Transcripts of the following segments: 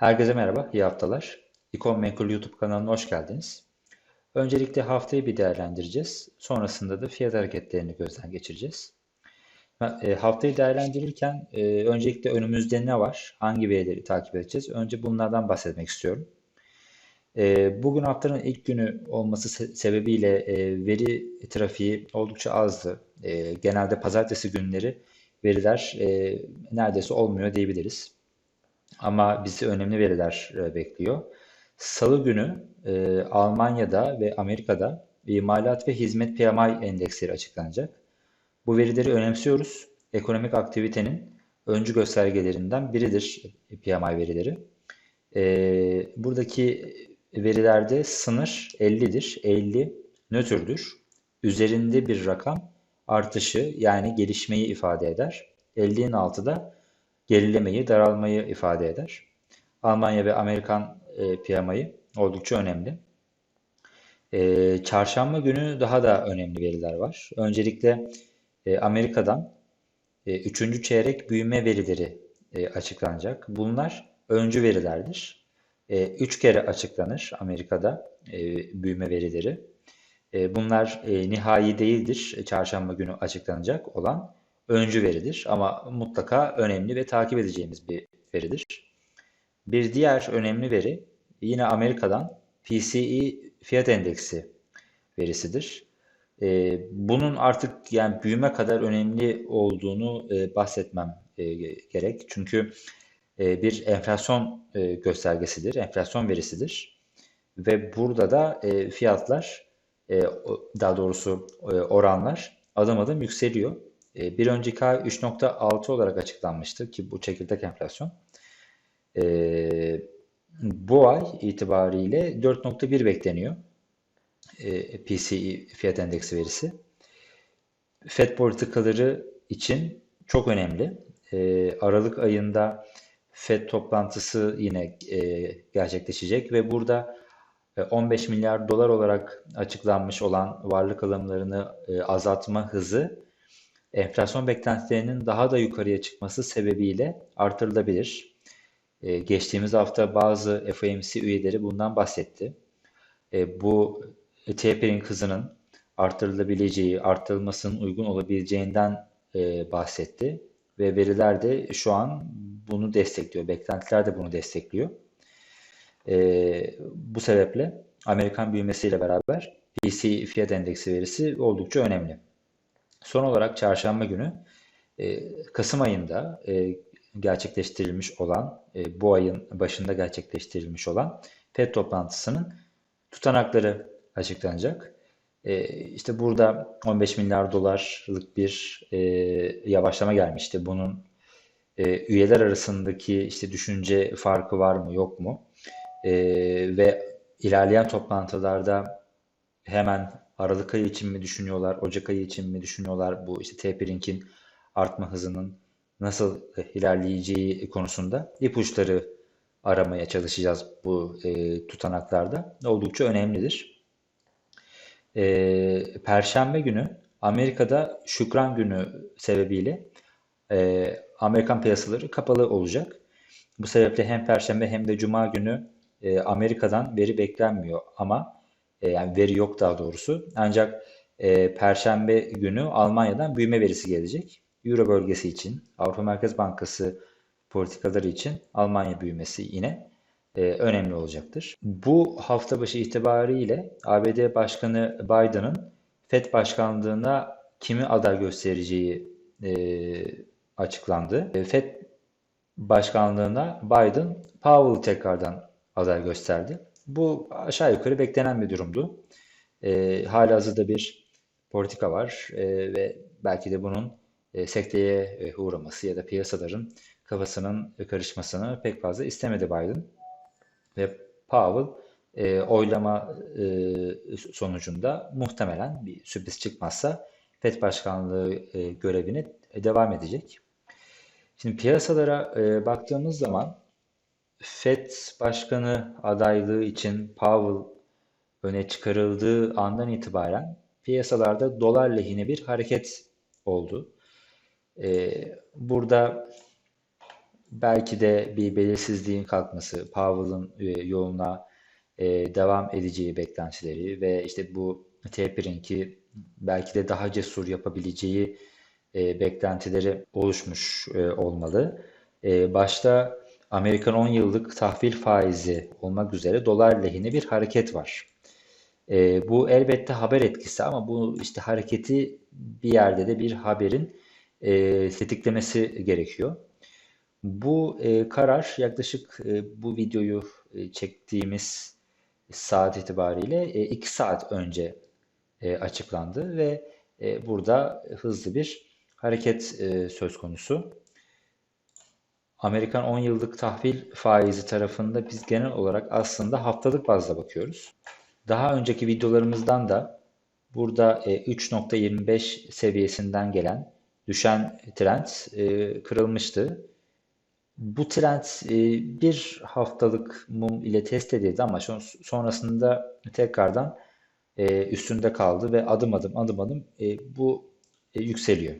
Herkese merhaba, iyi haftalar. İkon Menkul YouTube kanalına hoş geldiniz. Öncelikle haftayı bir değerlendireceğiz. Sonrasında da fiyat hareketlerini gözden geçireceğiz. E, haftayı değerlendirirken e, öncelikle önümüzde ne var? Hangi verileri takip edeceğiz? Önce bunlardan bahsetmek istiyorum. E, bugün haftanın ilk günü olması sebebiyle veri trafiği oldukça azdı. Genelde pazartesi günleri veriler neredeyse olmuyor diyebiliriz. Ama bizi önemli veriler e, bekliyor. Salı günü e, Almanya'da ve Amerika'da imalat ve hizmet PMI endeksleri açıklanacak. Bu verileri önemsiyoruz. Ekonomik aktivitenin öncü göstergelerinden biridir PMI verileri. E, buradaki verilerde sınır 50'dir. 50 nötrdür. Üzerinde bir rakam artışı yani gelişmeyi ifade eder. 50'nin altı da gerilemeyi, daralmayı ifade eder. Almanya ve Amerikan e, PMI'yi oldukça önemli. E, çarşamba günü daha da önemli veriler var. Öncelikle e, Amerika'dan e, üçüncü çeyrek büyüme verileri e, açıklanacak. Bunlar öncü verilerdir. E, üç kere açıklanır Amerika'da e, büyüme verileri. E, bunlar e, nihai değildir. Çarşamba günü açıklanacak olan öncü veridir ama mutlaka önemli ve takip edeceğimiz bir veridir. Bir diğer önemli veri yine Amerika'dan PCE fiyat endeksi verisidir. Ee, bunun artık yani büyüme kadar önemli olduğunu e, bahsetmem e, gerek. Çünkü e, bir enflasyon göstergesidir, enflasyon verisidir. Ve burada da fiyatlar, daha doğrusu oranlar adım adım yükseliyor. E, bir önceki ay 3.6 olarak açıklanmıştı ki bu çekirdek enflasyon. E, bu ay itibariyle 4.1 bekleniyor. E, PCE fiyat endeksi verisi. FED politikaları için çok önemli. Aralık ayında FED toplantısı yine gerçekleşecek ve burada 15 milyar dolar olarak açıklanmış olan varlık alımlarını azaltma hızı enflasyon beklentilerinin daha da yukarıya çıkması sebebiyle artırılabilir. Ee, geçtiğimiz hafta bazı FOMC üyeleri bundan bahsetti. Ee, bu TP'nin kızının artırılabileceği, artırılmasının uygun olabileceğinden e, bahsetti. Ve veriler de şu an bunu destekliyor. Beklentiler de bunu destekliyor. E, bu sebeple Amerikan büyümesiyle beraber PC fiyat endeksi verisi oldukça önemli. Son olarak çarşamba günü e, Kasım ayında e, gerçekleştirilmiş olan, e, bu ayın başında gerçekleştirilmiş olan FED toplantısının tutanakları açıklanacak. İşte burada 15 milyar dolarlık bir yavaşlama gelmişti. Bunun üyeler arasındaki işte düşünce farkı var mı yok mu? Ve ilerleyen toplantılarda hemen Aralık ayı için mi düşünüyorlar, Ocak ayı için mi düşünüyorlar bu işte taperink'in artma hızının nasıl ilerleyeceği konusunda ipuçları aramaya çalışacağız bu e, tutanaklarda. Oldukça önemlidir. E, Perşembe günü Amerika'da Şükran günü sebebiyle e, Amerikan piyasaları kapalı olacak. Bu sebeple hem Perşembe hem de Cuma günü e, Amerika'dan veri beklenmiyor ama e, yani veri yok daha doğrusu. Ancak e, Perşembe günü Almanya'dan büyüme verisi gelecek. Euro bölgesi için, Avrupa Merkez Bankası politikaları için Almanya büyümesi yine e, önemli olacaktır. Bu hafta başı itibariyle ABD Başkanı Biden'ın FED başkanlığına kimi aday göstereceği e, açıklandı. E, FED başkanlığına Biden Powell tekrardan aday gösterdi. Bu aşağı yukarı beklenen bir durumdu. E, halihazırda bir politika var e, ve belki de bunun e, sekteye e, uğraması ya da piyasaların kafasının karışmasını pek fazla istemedi Biden. Ve Powell e, oylama e, sonucunda muhtemelen bir sürpriz çıkmazsa FED başkanlığı e, görevini devam edecek. Şimdi piyasalara e, baktığımız zaman FED Başkanı adaylığı için Powell öne çıkarıldığı andan itibaren piyasalarda dolar lehine bir hareket oldu. Ee, burada belki de bir belirsizliğin kalkması, Powell'ın e, yoluna e, devam edeceği beklentileri ve işte bu tapering'i belki de daha cesur yapabileceği e, beklentileri oluşmuş e, olmalı. E, başta Amerikan 10 yıllık tahvil faizi olmak üzere dolar lehine bir hareket var. E, bu elbette haber etkisi ama bu işte hareketi bir yerde de bir haberin e, tetiklemesi gerekiyor. Bu e, karar yaklaşık e, bu videoyu e, çektiğimiz saat itibariyle 2 e, saat önce e, açıklandı ve e, burada hızlı bir hareket e, söz konusu. Amerikan 10 yıllık tahvil faizi tarafında biz genel olarak aslında haftalık bazda bakıyoruz. Daha önceki videolarımızdan da burada e, 3.25 seviyesinden gelen düşen trend e, kırılmıştı. Bu trend e, bir haftalık mum ile test edildi ama sonrasında tekrardan e, üstünde kaldı ve adım adım adım adım e, bu yükseliyor.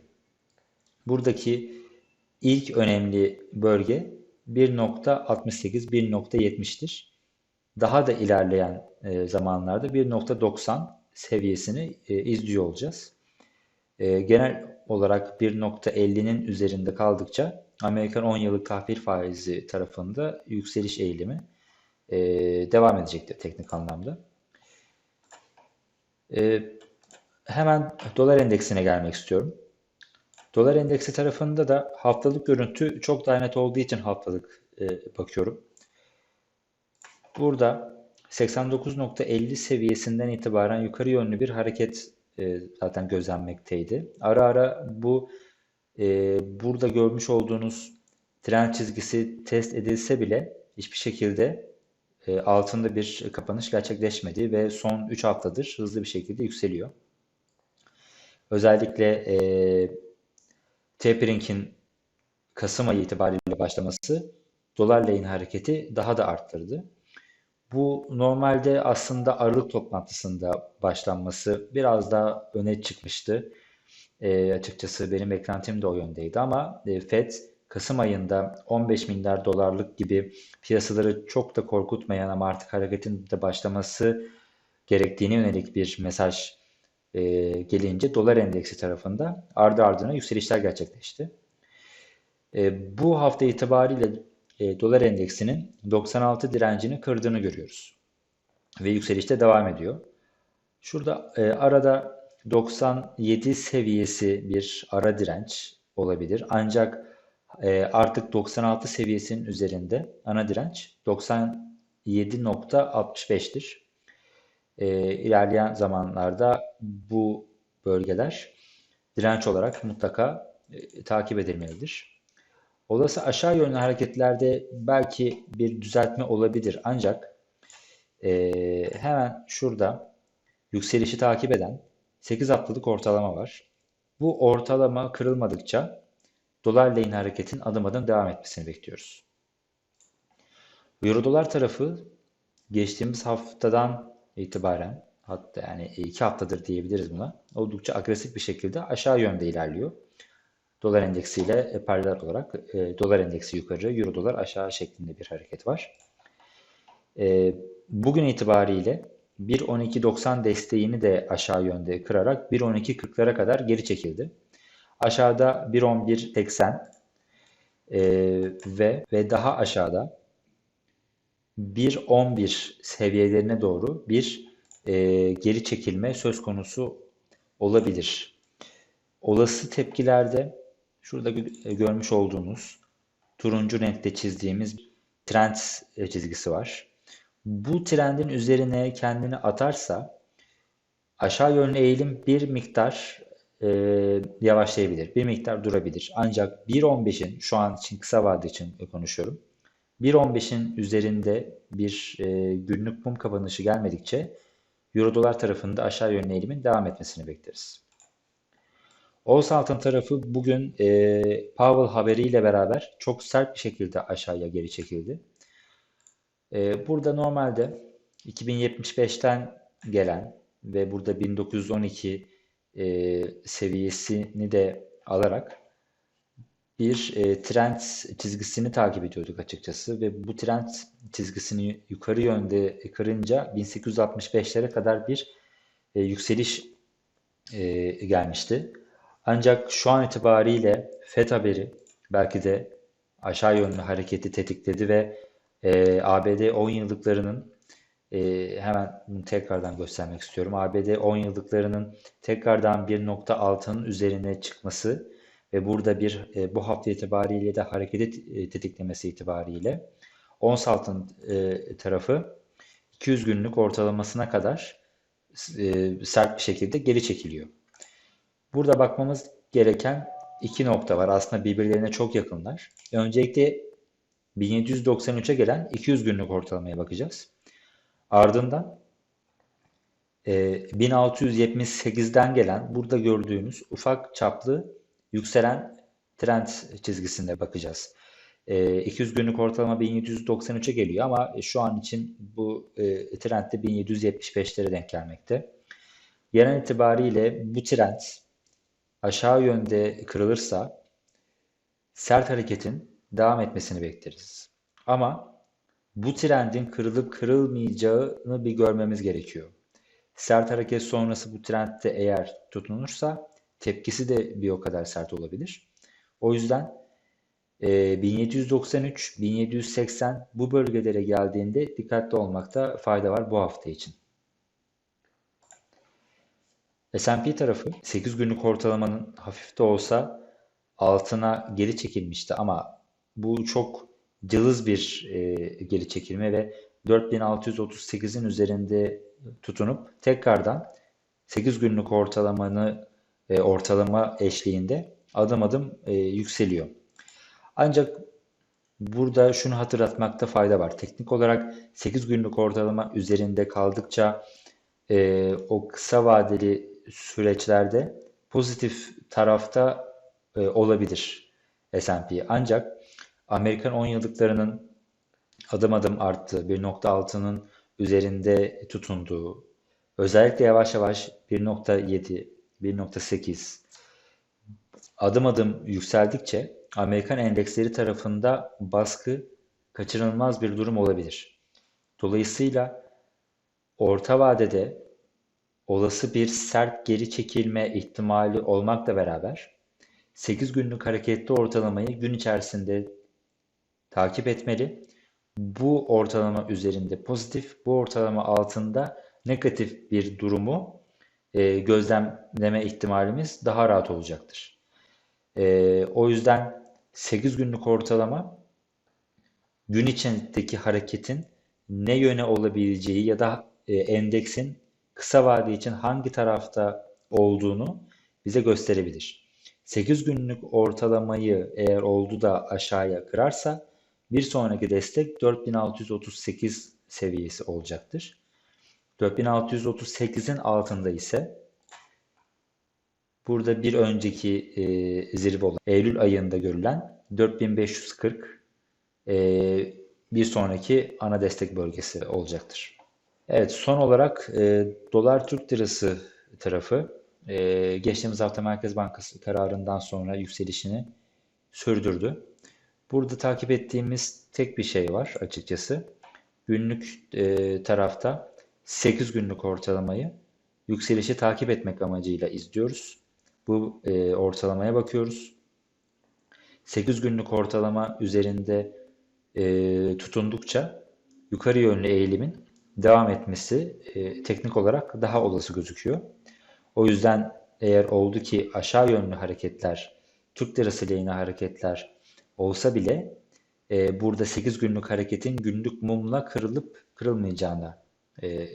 Buradaki ilk önemli bölge 1.68-1.70'tir. Daha da ilerleyen zamanlarda 1.90 seviyesini izliyor olacağız. Genel olarak 1.50'nin üzerinde kaldıkça Amerikan 10 yıllık tahvil faizi tarafında yükseliş eğilimi e, devam edecektir teknik anlamda. E, hemen dolar endeksine gelmek istiyorum. Dolar endeksi tarafında da haftalık görüntü çok daha net olduğu için haftalık e, bakıyorum. Burada 89.50 seviyesinden itibaren yukarı yönlü bir hareket e, zaten gözlenmekteydi. Ara ara bu e, burada görmüş olduğunuz trend çizgisi test edilse bile hiçbir şekilde altında bir kapanış gerçekleşmedi ve son 3 haftadır hızlı bir şekilde yükseliyor. Özellikle tapering'in Kasım ayı itibariyle başlaması dolar lehine hareketi daha da arttırdı. Bu normalde aslında Aralık toplantısında başlanması biraz daha öne çıkmıştı. E, açıkçası benim beklentim de o yöndeydi ama e, FED Kasım ayında 15 milyar dolarlık gibi piyasaları çok da korkutmayan ama artık hareketin de başlaması gerektiğine yönelik bir mesaj e, gelince dolar endeksi tarafında ardı ardına yükselişler gerçekleşti. E, bu hafta itibariyle e, dolar endeksinin 96 direncini kırdığını görüyoruz. Ve yükselişte devam ediyor. Şurada e, arada 97 seviyesi bir ara direnç olabilir. Ancak e, artık 96 seviyesinin üzerinde ana direnç 97.65'tir. E, ilerleyen zamanlarda bu bölgeler direnç olarak mutlaka e, takip edilmelidir. Olası aşağı yönlü hareketlerde belki bir düzeltme olabilir ancak e, hemen şurada yükselişi takip eden 8 haftalık ortalama var. Bu ortalama kırılmadıkça dolar lehine hareketin adım adım devam etmesini bekliyoruz. Euro dolar tarafı geçtiğimiz haftadan itibaren hatta yani iki haftadır diyebiliriz buna. Oldukça agresif bir şekilde aşağı yönde ilerliyor. Dolar endeksiyle paralel olarak e, dolar endeksi yukarı, euro dolar aşağı şeklinde bir hareket var. E, bugün itibariyle 1.12.90 desteğini de aşağı yönde kırarak 1.12.40'lara kadar geri çekildi. Aşağıda 1.11.80 e, ve ve daha aşağıda 1.11 seviyelerine doğru bir e, geri çekilme söz konusu olabilir. Olası tepkilerde şurada görmüş olduğunuz turuncu renkte çizdiğimiz trend çizgisi var bu trendin üzerine kendini atarsa aşağı yönlü eğilim bir miktar e, yavaşlayabilir. Bir miktar durabilir. Ancak 1.15'in şu an için kısa vade için konuşuyorum. 1.15'in üzerinde bir e, günlük mum kapanışı gelmedikçe Euro dolar tarafında aşağı yönlü eğilimin devam etmesini bekleriz. Ons altın tarafı bugün e, Powell haberiyle beraber çok sert bir şekilde aşağıya geri çekildi. Ee, burada normalde 2075'ten gelen ve burada 1912 e, seviyesini de alarak bir e, trend çizgisini takip ediyorduk açıkçası ve bu trend çizgisini yukarı yönde kırınca 1865'lere kadar bir e, yükseliş e, gelmişti. Ancak şu an itibariyle FED haberi belki de aşağı yönlü hareketi tetikledi ve e, ABD 10 yıllıklarının e, hemen bunu tekrardan göstermek istiyorum. ABD 10 yıllıklarının tekrardan 1.6'nın üzerine çıkması ve burada bir e, bu hafta itibariyle de hareketi e, tetiklemesi itibariyle ons altın e, tarafı 200 günlük ortalamasına kadar e, sert bir şekilde geri çekiliyor. Burada bakmamız gereken iki nokta var. Aslında birbirlerine çok yakınlar. Öncelikle 1793'e gelen 200 günlük ortalamaya bakacağız. Ardından e, 1678'den gelen burada gördüğümüz ufak çaplı yükselen trend çizgisine bakacağız. E, 200 günlük ortalama 1793'e geliyor ama şu an için bu e, trend de 1775'lere denk gelmekte. Yarın itibariyle bu trend aşağı yönde kırılırsa sert hareketin devam etmesini bekleriz. Ama bu trendin kırılıp kırılmayacağını bir görmemiz gerekiyor. Sert hareket sonrası bu trendde eğer tutunursa tepkisi de bir o kadar sert olabilir. O yüzden 1793, 1780 bu bölgelere geldiğinde dikkatli olmakta fayda var bu hafta için. S&P tarafı 8 günlük ortalamanın hafif de olsa altına geri çekilmişti ama bu çok cılız bir e, geri çekilme ve 4638'in üzerinde tutunup tekrardan 8 günlük ortalamanı e, ortalama eşliğinde adım adım e, yükseliyor. Ancak burada şunu hatırlatmakta fayda var. Teknik olarak 8 günlük ortalama üzerinde kaldıkça e, o kısa vadeli süreçlerde pozitif tarafta e, olabilir S&P. Ancak Amerikan 10 yıllıklarının adım adım arttığı, 1.6'nın üzerinde tutunduğu, özellikle yavaş yavaş 1.7, 1.8 adım adım yükseldikçe Amerikan endeksleri tarafında baskı kaçınılmaz bir durum olabilir. Dolayısıyla orta vadede olası bir sert geri çekilme ihtimali olmakla beraber 8 günlük hareketli ortalamayı gün içerisinde takip etmeli. Bu ortalama üzerinde pozitif, bu ortalama altında negatif bir durumu e, gözlemleme ihtimalimiz daha rahat olacaktır. E, o yüzden 8 günlük ortalama gün içindeki hareketin ne yöne olabileceği ya da e, endeksin kısa vade için hangi tarafta olduğunu bize gösterebilir. 8 günlük ortalamayı eğer oldu da aşağıya kırarsa bir sonraki destek 4638 seviyesi olacaktır. 4638'in altında ise burada bir önceki e, zirve olan Eylül ayında görülen 4540 e, bir sonraki ana destek bölgesi olacaktır. Evet son olarak e, dolar Türk lirası tarafı e, geçtiğimiz hafta Merkez Bankası kararından sonra yükselişini sürdürdü. Burada takip ettiğimiz tek bir şey var açıkçası. Günlük e, tarafta 8 günlük ortalamayı yükselişi takip etmek amacıyla izliyoruz. Bu e, ortalamaya bakıyoruz. 8 günlük ortalama üzerinde e, tutundukça yukarı yönlü eğilimin devam etmesi e, teknik olarak daha olası gözüküyor. O yüzden eğer oldu ki aşağı yönlü hareketler, Türk lirası lehine hareketler olsa bile e, burada 8 günlük hareketin günlük mumla kırılıp kırılmayacağına e,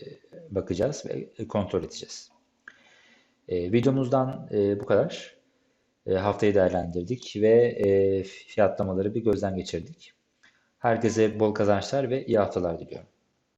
bakacağız ve kontrol edeceğiz. E, videomuzdan e, bu kadar. E, haftayı değerlendirdik ve e, fiyatlamaları bir gözden geçirdik. Herkese bol kazançlar ve iyi haftalar diliyorum.